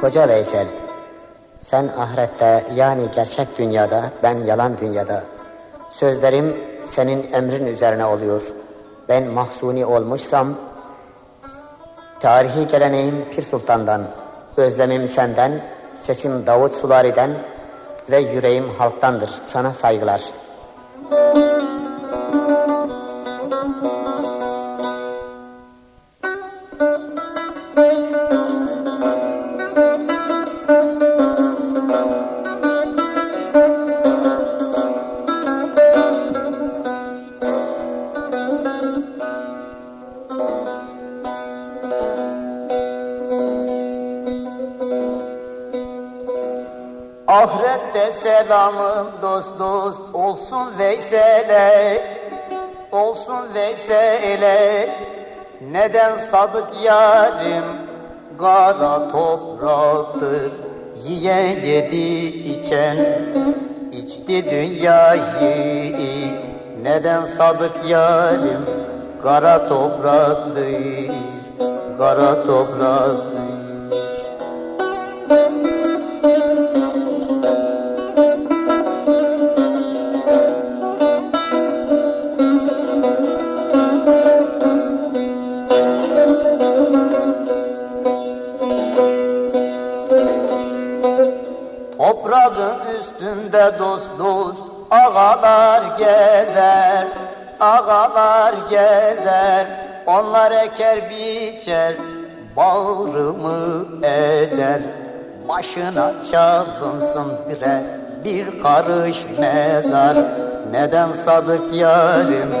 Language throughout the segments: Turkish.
Koca Veysel, sen ahirette yani gerçek dünyada, ben yalan dünyada. Sözlerim senin emrin üzerine oluyor. Ben mahsuni olmuşsam, tarihi geleneğim Pir Sultan'dan, özlemim senden, sesim Davut Sulari'den ve yüreğim halktandır. Sana saygılar. Ahirette selamım dost dost olsun Veysel'e Olsun Veysel'e Neden sadık yarim Kara topraktır Yiyen yedi içen? İçti dünyayı Neden sadık yarim Kara topraktır Kara topraktır Toprağın üstünde dost dost ağalar gezer, ağalar gezer. Onlar eker biçer, bağrımı ezer. Başına çalınsın bire bir karış mezar. Neden sadık yarim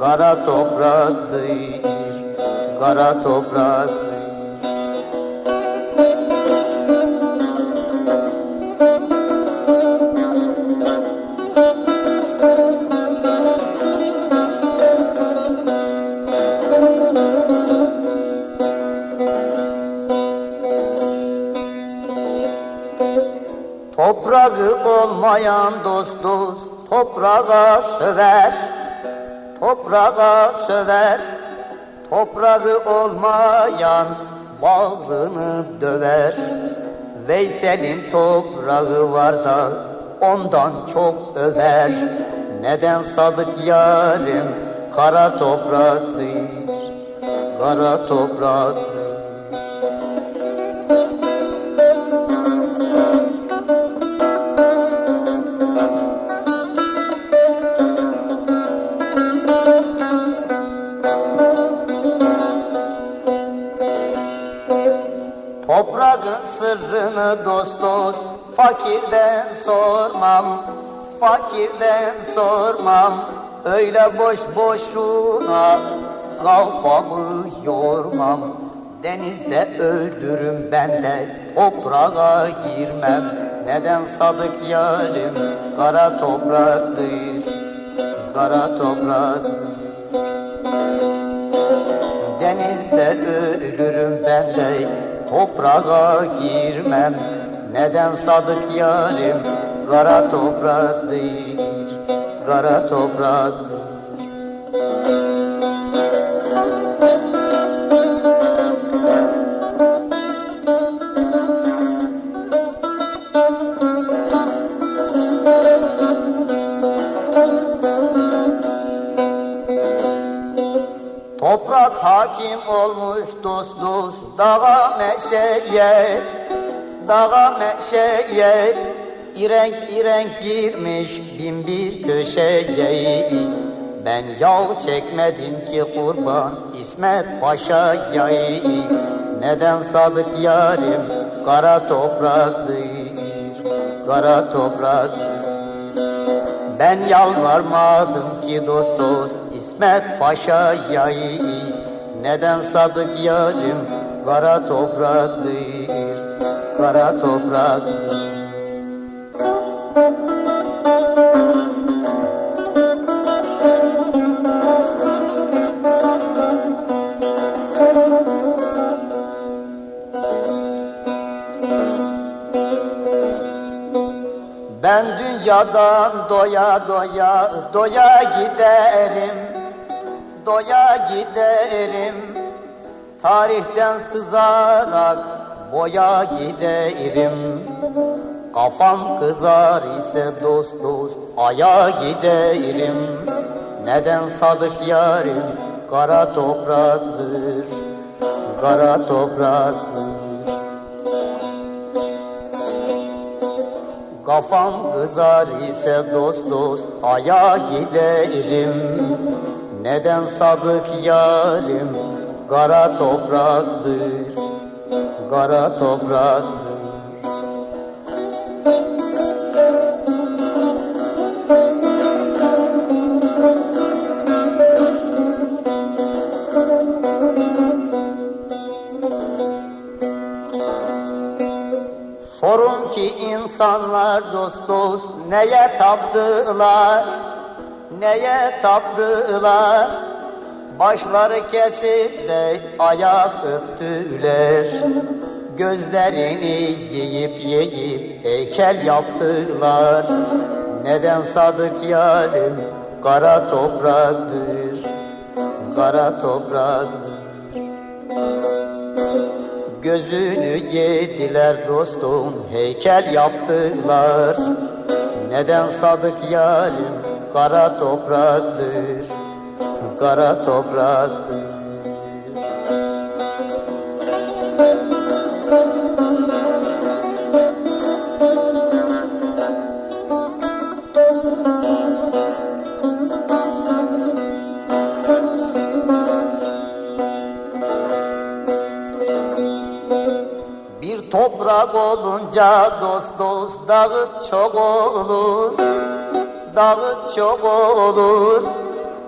kara topraktır, kara topraktır. Toprağı olmayan dost dost toprağa söver. Toprağa söver. Toprağı olmayan bağrını döver. Veysel'in toprağı var da ondan çok över. Neden sadık yarim kara topraktır Kara topraktır sırrını dost dost fakirden sormam Fakirden sormam. Öyle boş boşuna kafamı yormam. Denizde ölürüm ben de toprağa girmem. Neden sadık yarim kara topraktır Kara topraktır Denizde ölürüm ben de toprağa girmem. Neden sadık yarim? Kara topraktır Kara Toprak hakim olmuş dost dost dağa meşeye Dağa meşeye. İrenk irenk girmiş bin bir köşeye. Ben yağ çekmedim ki kurban İsmet Paşa'ya. Neden sadık yarim kara topraktır Kara topraktır? Ben yalvarmadım ki dost dost İsmet Paşa'ya Neden sadık yarim kara topraktır Kara topraktır Ben dünyadan doya doya doya giderim Doya giderim. Tarihten sızarak boya giderim. Kafam kızar ise dost dost aya giderim. Neden sadık yarim kara topraktır? Kara topraktır. Kafam kızar ise dost dost aya giderim Neden sadık yarim kara topraktır Kara topraktır Sorun ki insanlar dost dost neye taptılar, neye taptılar. Başları kesip de ayak öptüler. Gözlerini yiyip yiyip heykel yaptılar. Neden sadık yarim kara topraktır, kara topraktır. Gözünü yediler dostum heykel yaptılar Neden sadık yarim kara topraktır Kara topraktır Bir toprak olunca dost dost dağıt çok olur Dağıt çok olur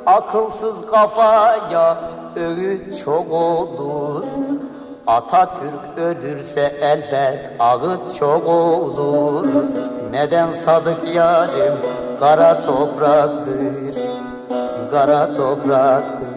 Akılsız kafaya öğüt çok olur. Atatürk ölürse elbet ağıt çok olur. Neden sadık yarim kara topraktır Kara topraktır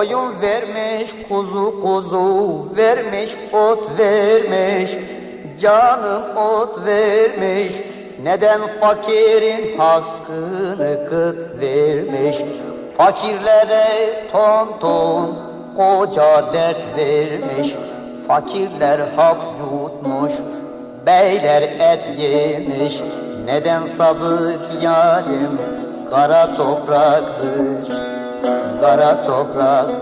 Koyun vermiş kuzu kuzu vermiş ot vermiş Canım ot vermiş. Neden fakirin hakkını kıt vermiş? Fakirlere ton ton koca dert vermiş. Fakirler hap yutmuş Beyler et yemiş. Neden sadık yarim kara topraktır Kara topraktır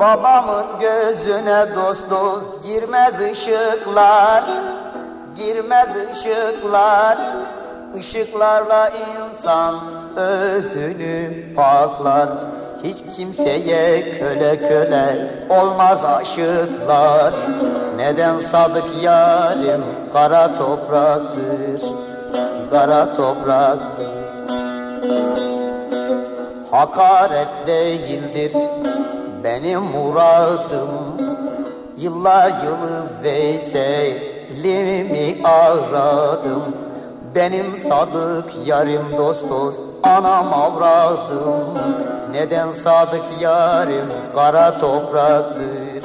Babamın gözüne dost dost girmez ışıklar Girmez ışıklar. Işıklarla insan özünü paklar Hiç kimseye köle köle olmaz aşıklar. Neden sadık yarim kara topraktır Kara topraktır? Hakaret değildir benim muradım. Yıllar yılı Veysel'imi aradım. Benim sadık yarim dost dost anam avradım Neden sadık yarim kara topraktır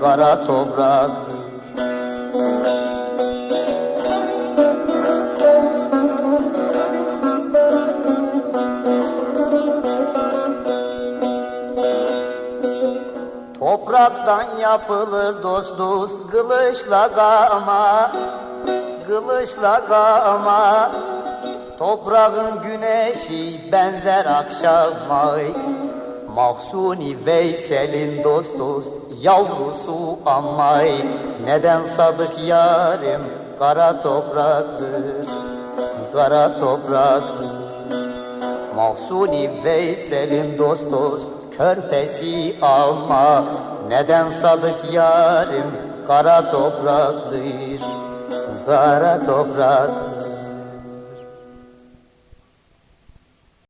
Kara topraktır? Topraktan yapılır dost dost kılıçla gama Kılıçla gama Toprağın güneşi benzer akşama Mahsuni Veysel'in dost dost yavrusu amay Neden sadık yarim kara topraktır Kara topraktır Mahsuni Veysel'in dost dost körpesi ama Neden sadık yarim kara topraktır Kara toprak